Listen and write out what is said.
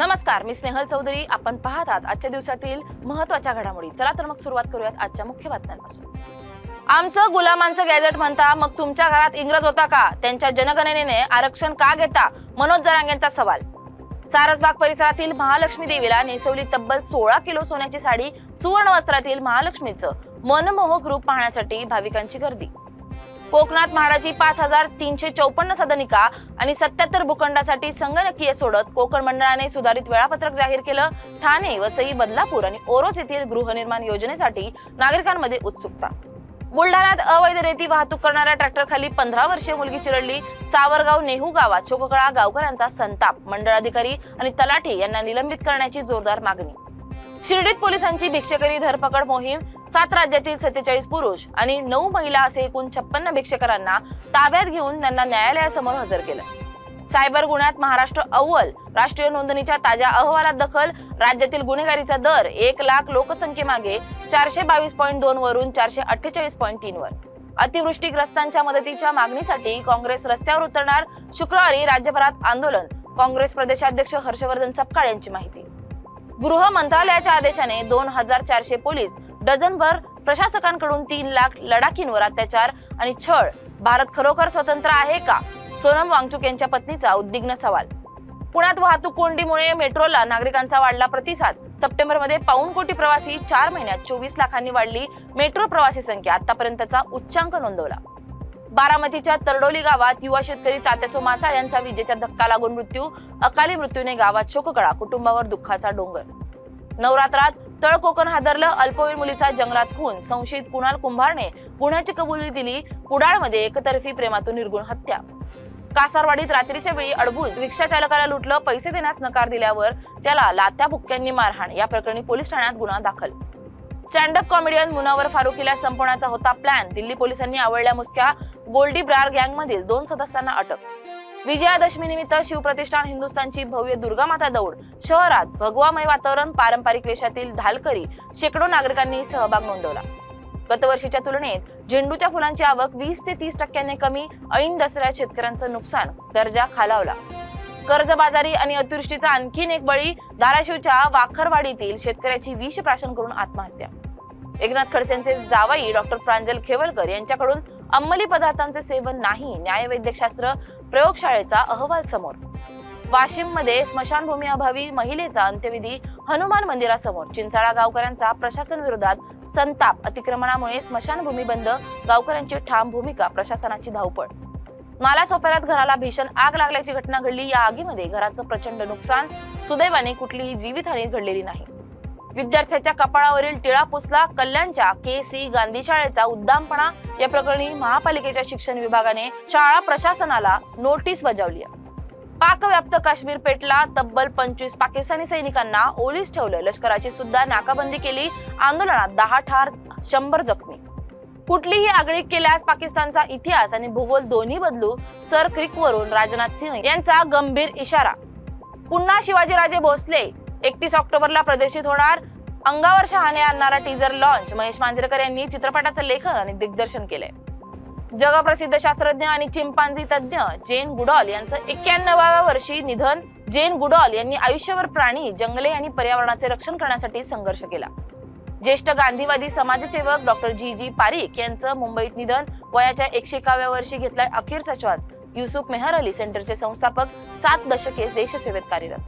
नमस्कार मी स्नेहल चौधरी. आपण पाहत आहात आजच्या दिवसातील महत्त्वाच्या घडामोडी. चला तर मग सुरुवात करूयात आजच्या मुख्य बातम्यांपासून. आमचं गुलामांचं गॅजेट म्हणता मग तुमच्या घरात इंग्रज होता का? त्यांच्या जनगणनेने आरक्षण का घेता? मनोज जरांगेंचा सवाल. सारसबाग परिसरातील महालक्ष्मी देवीला नेसवली तब्बल सोळा किलो सोन्याची साडी सुवर्ण वस्त्रातील महालक्ष्मीचं मनमोहक रूप पाहण्यासाठी भाविकांची गर्दी. कोकणात म्हाडाची पाच हजार तीनशे चौपन्न सदनिका आणि सत्याहत्तर भूखंडासाठी संगणकीय सोडत कोकण मंडळाने सुधारित वेळापत्रक जाहीर केलं. ठाणे वसई बदलापूर आणि ओरोस येथील गृहनिर्माण योजनेसाठी नागरिकांमध्ये उत्सुकता. बुलढाण्यात अवैध रेती वाहतूक करणाऱ्या ट्रॅक्टरखाली पंधरा वर्षीय मुलगी चिरडली. सावरगाव नेहू गावात चोककळा गावकऱ्यांचा संताप मंडळ अधिकारी आणि तलाठी यांना निलंबित करण्याची जोरदार मागणी. शिर्डीत पोलिसांची भिक्षेकरी धरपकड मोहीम सात राज्यातील सत्तेचाळीस पुरुष आणि नऊ महिला असे एकूण छप्पन्न भिक्षकरांना ताब्यात घेऊन त्यांना न्यायालयासमोर हजर केलं. सायबर गुन्ह्यात महाराष्ट्र अव्वल राष्ट्रीय नोंदणीच्या ताज्या अहवालात दखल राज्यातील गुन्हेगारीचा दर एक लाख लोकसंख्येमागे चारशे बावीस पॉईंट दोन वरून चारशे अठ्ठेचाळीस पॉईंट तीन वर. अतिवृष्टीग्रस्तांच्या मदतीच्या मागणीसाठी काँग्रेस रस्त्यावर उतरणार शुक्रवारी राज्यभरात आंदोलन काँग्रेस प्रदेशाध्यक्ष हर्षवर्धन सपकाळ यांची माहिती. गृह मंत्रालयाच्या आदेशाने दोन हजार चारशे पोलीस डझनभर प्रशासकांकडून तीन लाख लडाखींवर अत्याचार आणि छळ. भारत खरोखर स्वतंत्र आहे का? सोनम वांगचुक यांच्या पत्नीचा उद्विग्न सवाल. पुण्यात वाहतूक कोंडीमुळे मेट्रोला नागरिकांचा वाढला प्रतिसाद. सप्टेंबरमध्ये पाऊन कोटी प्रवासी चार महिन्यात चोवीस लाखांनी वाढली मेट्रो प्रवासी संख्या. आतापर्यंतचा उच्चांक नोंदवला. बारामतीच्या तरडोली गावात युवा शेतकरी तात्याचो माचाळ यांचा विजेचा धक्का लागून मृत्यू. अकाली मृत्यूने गावात शोककळा. कुटुंबावर दुःखाचा डोंगर. नवरात्रात तळ कोकण हादरलं अल्पवयीन मुलीचा जंगलात खून संशयित कुणाल कुंभारने गुन्ह्याची कबुली दिली कुडाळमध्ये एकतर्फी प्रेमातून निर्गुण हत्या. कासारवाडीत रात्रीच्या वेळी अडबून रिक्षा चालकाला लुटलं पैसे देण्यास नकार दिल्यावर त्याला लात्या भुक्क्यांनी मारहाण या प्रकरणी पोलीस ठाण्यात गुन्हा दाखल. स्टँड अप कॉमेडियन मुनावर फारुकीला संपवण्याचा होता प्लॅन दिल्ली पोलिसांनी आवडल्या मुसक्या गोल्डी ब्रार गँग मधील दोन सदस्यांना अटक. विजयादशमी निमित्त शिवप्रतिष्ठान हिंदुस्थानची भव्य दुर्गामाता दौड. शहरात भगवामय वातावरण पारंपरिक वेशातील ढालकरी शेकडो नागरिकांनी सहभाग नोंदवला. गतवर्षीच्या तुलनेत झेंडूच्या फुलांची आवक वीस ते तीस टक्क्याने कमी ऐन दसऱ्यात शेतकऱ्यांचं नुकसान दर्जा खालावला. कर्जबाजारी आणि अतिवृष्टीचा आणखीन एक बळी धाराशिवच्या वाखरवाडीतील शेतकऱ्याची विष प्राशन करून आत्महत्या. एकनाथ खडसेंचे जावाई डॉक्टर प्रांजल खेवळकर यांच्याकडून अंमली पदार्थांचे सेवन नाही न्यायवैद्यकशास्त्र प्रयोगशाळेचा अहवाल समोर. वाशिममध्ये स्मशानभूमी अभावी महिलेचा अंत्यविधी हनुमान मंदिरासमोर. चिंचाळा गावकऱ्यांचा प्रशासन विरोधात संताप अतिक्रमणामुळे स्मशानभूमी बंद गावकऱ्यांची ठाम भूमिका प्रशासनाची धावपळ. नालासोपाऱ्यात घराला भीषण आग लागल्याची घटना घडली. या आगीमध्ये घराचं प्रचंड नुकसान. सुदैवाने कुठलीही जीवितहानी घडलेली नाही. विद्यार्थ्याच्या कपाळावरील टिळा पुसला कल्याणच्या के सी गांधी शाळेचा उद्दामपणा. या प्रकरणी महापालिकेच्या शिक्षण विभागाने शाळा प्रशासनाला नोटीस बजावली पाकव्याप्त काश्मीर पेटला तब्बल पंचवीस पाकिस्तानी सैनिकांना ओलीस ठेवलं. लष्कराची सुद्धा नाकाबंदी केली. आंदोलनात दहा ठार शंभर जखमी. कुठलीही आगळीक केल्यास पाकिस्तानचा इतिहास आणि भूगोल दोन्ही बदलू सर क्रिक वरून राजनाथ सिंह यांचा गंभीर इशारा. पुन्हा शिवाजीराजे भोसले एकतीस ऑक्टोबरला प्रदर्शित होणार अंगावर शहाणे आणणारा टीजर लॉन्च महेश मांजरेकर यांनी चित्रपटाचं लेखन आणि दिग्दर्शन केलंय. जगप्रसिद्ध शास्त्रज्ञ आणि चिंपांझी तज्ज्ञ जेन गुडॉल यांचं एक्क्याण्णवाव्या वर्षी निधन. जेन गुडॉल यांनी आयुष्यभर प्राणी जंगले आणि पर्यावरणाचे रक्षण करण्यासाठी संघर्ष केला. ज्येष्ठ गांधीवादी समाजसेवक डॉक्टर जी जी पारिक यांचं मुंबईत निधन. वयाच्या एकशे एकाव्या वर्षी घेतलाय अखेरचा श्वास. युसुफ मेहर अली सेंटरचे संस्थापक सात दशके देशसेवेत कार्यरत.